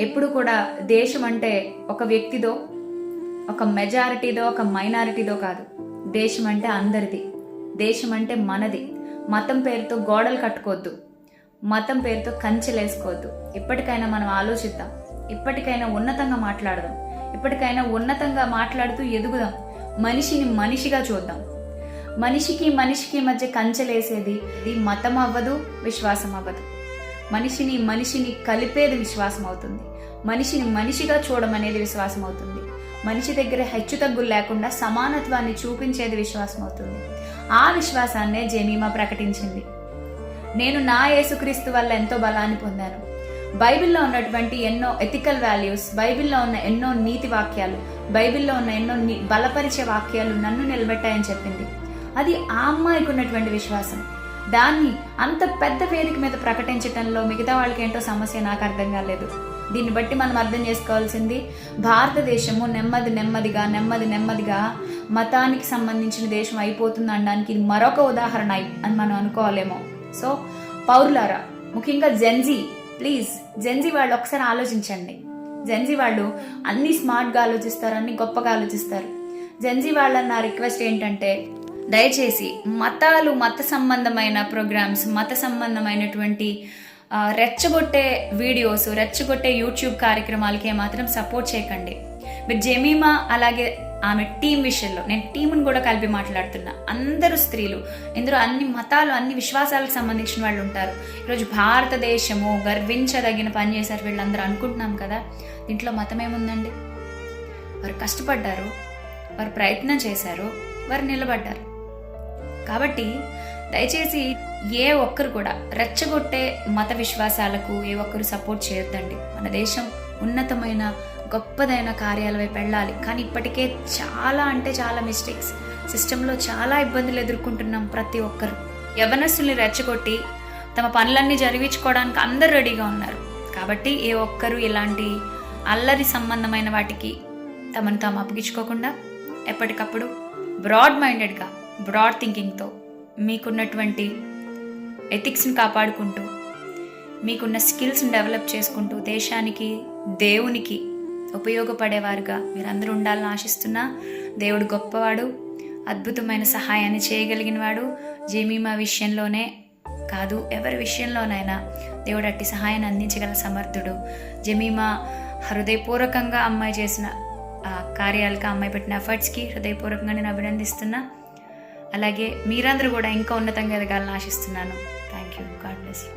ఎప్పుడు కూడా దేశం అంటే ఒక వ్యక్తిదో ఒక మెజారిటీదో ఒక మైనారిటీదో కాదు. దేశం అంటే అందరిది. దేశం అంటే మనది. మతం పేరుతో గోడలు కట్టుకోవద్దు. మతం పేరుతో కంచెలేసుకోవద్దు. ఇప్పటికైనా మనం ఆలోచిద్దాం. ఇప్పటికైనా ఉన్నతంగా మాట్లాడదాం. ఇప్పటికైనా ఉన్నతంగా మాట్లాడుతూ ఎదుగుదాం. మనిషిని మనిషిగా చూద్దాం. మనిషికి మనిషికి మధ్య కంచెలేసేది ఇది మతం అవ్వదు విశ్వాసం అవ్వదు మనిషిని మనిషిని కలిపేది విశ్వాసం అవుతుంది. మనిషిని మనిషిగా చూడమనేది విశ్వాసం అవుతుంది. మనిషి దగ్గర హెచ్చుతగ్గులు లేకుండా సమానత్వాన్ని చూపించేది విశ్వాసం అవుతుంది. ఆ విశ్వాసాన్నే జెమీమా ప్రకటించింది. నేను నా యేసుక్రీస్తు వల్ల ఎంతో బలాన్ని పొందాను. బైబిల్లో ఉన్నటువంటి ఎన్నో ఎథికల్ వాల్యూస్ బైబిల్లో ఉన్న ఎన్నో నీతి వాక్యాలు బైబిల్లో ఉన్న ఎన్నో బలపరిచే వాక్యాలు నన్ను నిలబెట్టాయని చెప్పింది. అది ఆ అమ్మాయికి ఉన్నటువంటి విశ్వాసం. దాన్ని అంత పెద్ద వేదిక మీద ప్రకటించటంలో మిగతా వాళ్ళకి ఏంటో సమస్య నాకు అర్థం కాలేదు. దీన్ని బట్టి మనం అర్థం చేసుకోవాల్సింది భారతదేశము నెమ్మది నెమ్మదిగా నెమ్మది నెమ్మదిగా మతానికి సంబంధించిన దేశం అయిపోతుంది అనడానికి ఇది మరొక ఉదాహరణ అయి- అని మనం అనుకోవాలేమో. సో పౌరులారా ముఖ్యంగా జెన్జీ ప్లీజ్ జెన్జీ వాళ్ళు ఒకసారి ఆలోచించండి. జెన్జీ వాళ్ళు అన్ని స్మార్ట్గా ఆలోచిస్తారు అన్ని గొప్పగా ఆలోచిస్తారు. జెన్జీ వాళ్ళ నా రిక్వెస్ట్ ఏంటంటే దయచేసి మతాలు మత సంబంధమైన ప్రోగ్రామ్స్ మత సంబంధమైనటువంటి రెచ్చగొట్టే వీడియోస్ రెచ్చగొట్టే యూట్యూబ్ కార్యక్రమాలకి మాత్రం సపోర్ట్ చేయకండి. మీరు జెమీమా అలాగే ఆమె టీం విషయంలో నేను టీంని కూడా కలిపి మాట్లాడుతున్నా. అందరూ స్త్రీలు ఇందులో అన్ని మతాలు అన్ని విశ్వాసాలకు సంబంధించిన వాళ్ళు ఉంటారు. ఈరోజు భారతదేశము గర్వించదగిన పని చేశారు వీళ్ళందరూ అనుకుంటున్నాం కదా? దీంట్లో మతం ఏముందండి? వారు కష్టపడ్డారు వారు ప్రయత్నం చేశారు వారు నిలబడ్డారు. కాబట్టి దయచేసి ఏ ఒక్కరు కూడా రెచ్చగొట్టే మత విశ్వాసాలకు ఏ ఒక్కరు సపోర్ట్ చేయొద్దండి. మన దేశం ఉన్నతమైన గొప్పదైన కార్యాల వైపు వెళ్ళాలి కానీ ఇప్పటికే చాలా అంటే చాలా మిస్టేక్స్ సిస్టంలో చాలా ఇబ్బందులు ఎదుర్కొంటున్నాం ప్రతి ఒక్కరు. యవనస్తుల్ని రెచ్చగొట్టి తమ పనులన్నీ జరిగించుకోవడానికి అందరు రెడీగా ఉన్నారు. కాబట్టి ఏ ఒక్కరు ఇలాంటి అల్లరి సంబంధమైన వాటికి తమను తాము అప్పగించుకోకుండా ఎప్పటికప్పుడు బ్రాడ్ మైండెడ్గా బ్రాడ్ థింకింగ్తో మీకున్నటువంటి ఎథిక్స్ని కాపాడుకుంటూ మీకున్న స్కిల్స్ని డెవలప్ చేసుకుంటూ దేశానికి దేవునికి ఉపయోగపడేవారుగా మీరందరూ ఉండాలని ఆశిస్తున్నా దేవుడు గొప్పవాడు అద్భుతమైన సహాయాన్ని చేయగలిగిన వాడు విషయంలోనే కాదు ఎవరి విషయంలోనైనా దేవుడు అట్టి సహాయాన్ని అందించగల సమర్థుడు. జమీమా హృదయపూర్వకంగా అమ్మాయి చేసిన కార్యాలకు అమ్మాయి పెట్టిన ఎఫర్ట్స్కి హృదయపూర్వకంగా నేను అభినందిస్తున్నా. అలాగే మీరందరూ కూడా ఇంకా ఉన్నతంగా ఎదగాలని ఆశిస్తున్నాను. Thank you God bless you